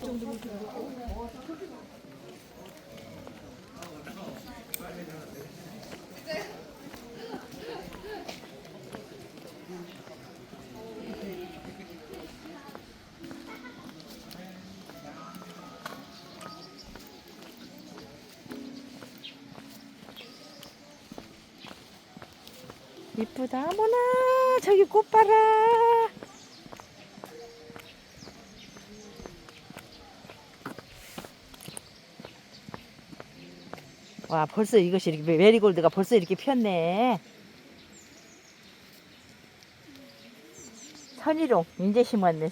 정도 이쁘다. 어머나, 저기 꽃 봐라. 와, 벌써 이것이 이렇게, 메리골드가 벌써 이렇게 폈네. 천일홍, 인제 심었네.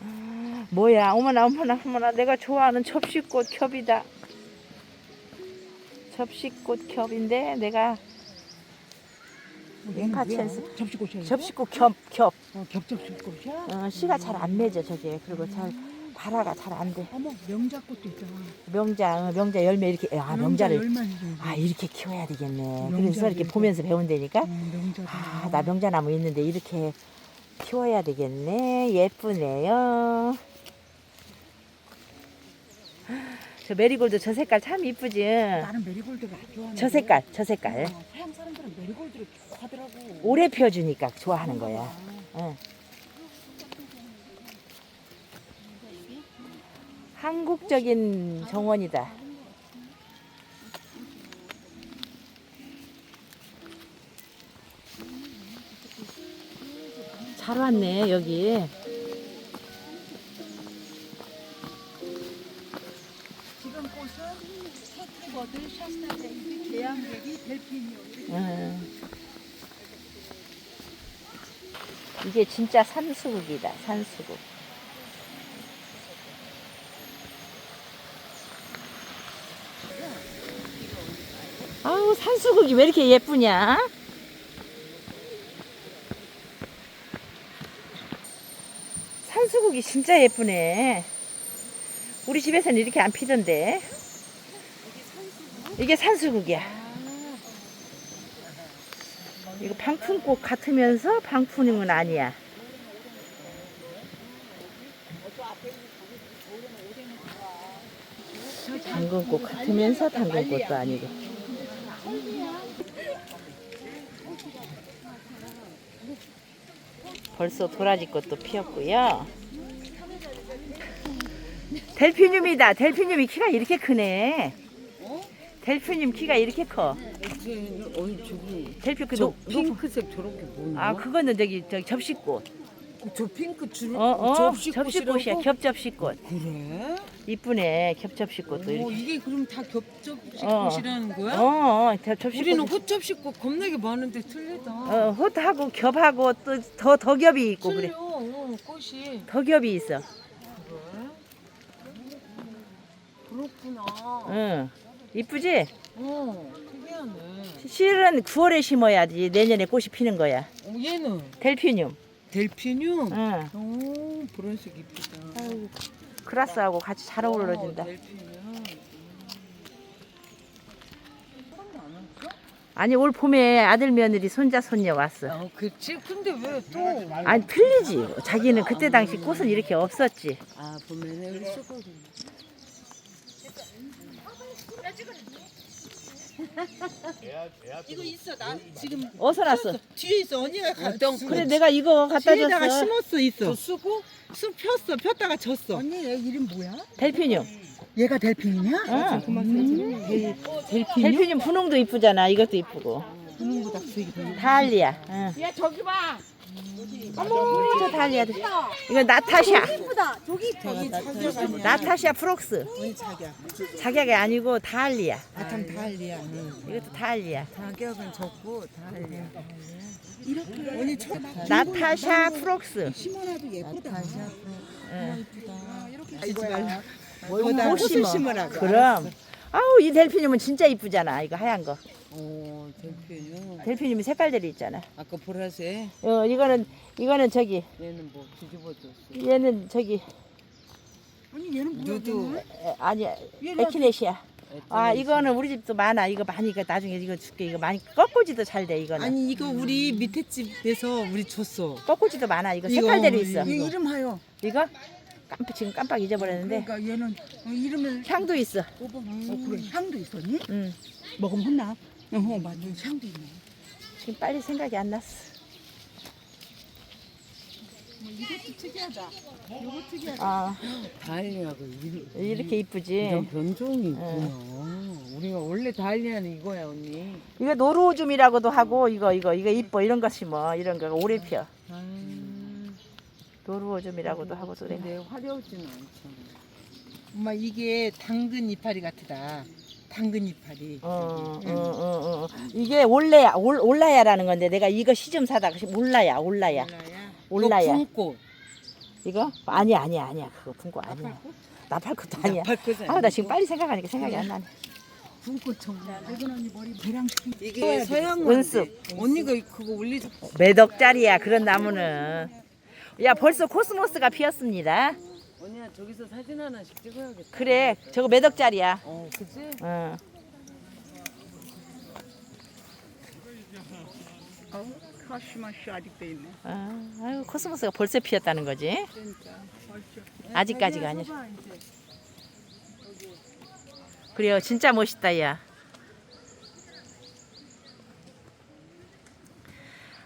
아, 뭐야, 어머나, 어머나, 어머나, 내가 좋아하는 접시꽃 겹이다. 접시꽃 겹인데, 내가 파치에서 접시꽃이야. 접시꽃 겹, 겹. 어, 겹접시꽃이야. 어, 씨가 잘 안 맺어, 저게. 그리고 잘, 발화가 잘 안 돼. 어머 명자꽃도 있잖아. 명자, 어, 명자 열매 이렇게, 아, 명자를. 좀. 아, 이렇게 키워야 되겠네. 명자를 그래서 이렇게 이렇게. 보면서 배운다니까? 음, 명자도. 아, 나 명자나무 있는데 이렇게 키워야 되겠네. 예쁘네요. 저 메리골드 저 색깔 참 이쁘지? 나는 메리골드가 안 좋아하는. 저 색깔, 저 색깔. 어, 서양 사람들은 메리골드를 좋아 하더라고. 오래 펴주니까 좋아하는 거야. 응. 한국적인 정원이다. 잘 왔네 여기. 지금 꽃은 세트버들, 샤스타제이비, 계양백이, 델피니오. 응. 이게 진짜 산수국이다 산수국. 아우 산수국이 왜 이렇게 예쁘냐? 산수국이 진짜 예쁘네. 우리 집에서는 이렇게 안 피던데. 이게 산수국이야. 이거 방풍꽃 같으면서 방풍은 아니야. 당근꽃 같으면서 당근꽃도 아니고. 벌써 도라지 꽃도 피었고요. 델피늄이다. 델피늄이 키가 이렇게 크네. 델피늄 키가 이렇게 커. 어이 저기 델피 그저 핑크색 저렇게 뭐냐? 아 그거는 저기 저기 접시꽃. 저 핑크 줄 어, 어, 접시꽃이라고? 접시꽃이야. 겹접시꽃. 그래? 이쁘네. 겹접시꽃도 어, 이렇게. 이게 그럼 다 겹접시꽃이라는 어. 거야? 어, 어, 겹- 접시꽃. 우리는 꽃접시꽃 겁나게 많은데 틀리다. 어, 헛하고 겹하고 또 더 덕엽이 있고 그래. 틀려, 어, 꽃이. 덕엽이 있어. 그래? 그렇구나. 응. 이쁘지? 어, 특이하네. 실은 9월에 심어야지 내년에 꽃이 피는 거야. 어, 얘는 델피늄. 델피늄. 응. 오, 보라색 이쁘다. 아이고, 크라스하고 같이 잘 어우러진다. 어, 델피늄. 아니 올 봄에 아들 며느리 손자 손녀 왔어. 아, 그치. 근데 왜 또? 아니 틀리지. 자기는 그때 당시 꽃은 이렇게 없었지. 아, 보면은 우리 수고리. 이거 있어 나 지금 어디서 났어? 뒤에 있어 언니가 가, 어떤 그래 내가 이거 갖다 뒤에다가 줬어. 심었어 있어. 또 쓰고? 쑥 폈어 폈다가 졌어. 언니 얘 이름 뭐야? 델피늄. 얘가 델핀이냐? 응. 음. 델피늄 분홍도 이쁘잖아. 이것도 이쁘고. 분홍보다 색이 더 달리야. 응. 야 저기 봐. 어머 저 달리야. 이거 나타샤. 이쁘다. 저기 저기 자기가 아니야. 나타샤 프록스. 언니 자기야. 자기가 아니고 달리야. 아참 달리야. 이것도 달리야. 가격은 적고 다 할래. 이렇게 언니 저 나타샤 프록스. 심어놔도 예쁘다. 응. 이지 말라. 뭘 거기다 못 꽃을 심어. 심으라고. 그럼. 아우 이 델피늄은 진짜 이쁘잖아. 이거 하얀 거. 오, 델피늄. 델피늄 색깔들이 있잖아. 아까 보라색. 어 이거는 이거는 저기 얘는 뭐 뒤집어졌어. 얘는 저기 언니 얘는 뭐야? 누드. 얘는? 에, 아니 에키네시아. 아 이거는 우리 집도 많아. 이거 많이 이거 나중에 이거 줄게. 이거 많이 꺾고지도 잘 돼 이거는. 아니 이거 우리 밑에 집에서 우리 줬어. 꺾고지도 많아. 이거 색깔대로 있어. 이거 이름하여. 이거 깜빡 지금 깜빡 잊어버렸는데 그러니까 얘는 어, 이름을 향도 있어. 어 그래 향도 있었니? 음 먹으면 혼나. 어 맞아 향도 있네. 지금 빨리 생각이 안 났어. 이것도 특이하다. 이거 특이하다. 아 다일리하고 이- 이렇게 이쁘지. 이런 변종이 있구나. 우리가 원래 다일리아는 이거야 언니. 이거 노루오줌이라고도 하고 이거 이거 이거 이뻐 이런 것이 뭐 이런 거가 오래 펴. 아, 노루오줌이라고도 하고 그래. 근데 화려하지는 않잖아. 엄마 이게 당근 이파리 같다. 당근 이파리. 어, 어, 어, 어. 이게 올라야 올, 올라야라는 건데 내가 이거 시좀 사다가 시- 올라야 올라야 올라야. 이거. 이거 아니야 아니야 아니야 그거 분거 아니야. 나팔꽃도 아니야. 나팔꽃 아나 지금 빨리 생각하니까 생각이 안 나네. 정말. 언니 머리 배랑 이게 서양 은숙. 언니가 그거 올리자. 몇 억짜리야 그런 나무는. 야 벌써 코스모스가 피었습니다. 언니야 저기서 사진 하나씩 찍어야겠다. 그래 저거 몇 억짜리야. 어, 그치? 어. 카시마시 아직도 있네. 아, 아유 코스모스가 벌써 피었다는 거지. 아직까지가 아니라. 그래요 진짜 멋있다 야.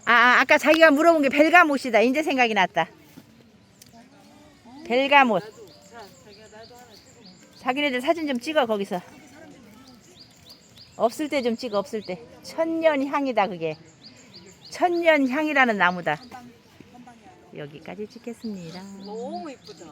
아 아까 자기가 물어본 게 벨가못이다. 이제 생각이 났다. 벨가못. 자기네들 사진 좀 찍어 거기서. 없을 때 좀 찍어 없을 때. 천년 향이다 그게. 천년 향이라는 나무다. 여기까지 찍겠습니다. 너무 이쁘다.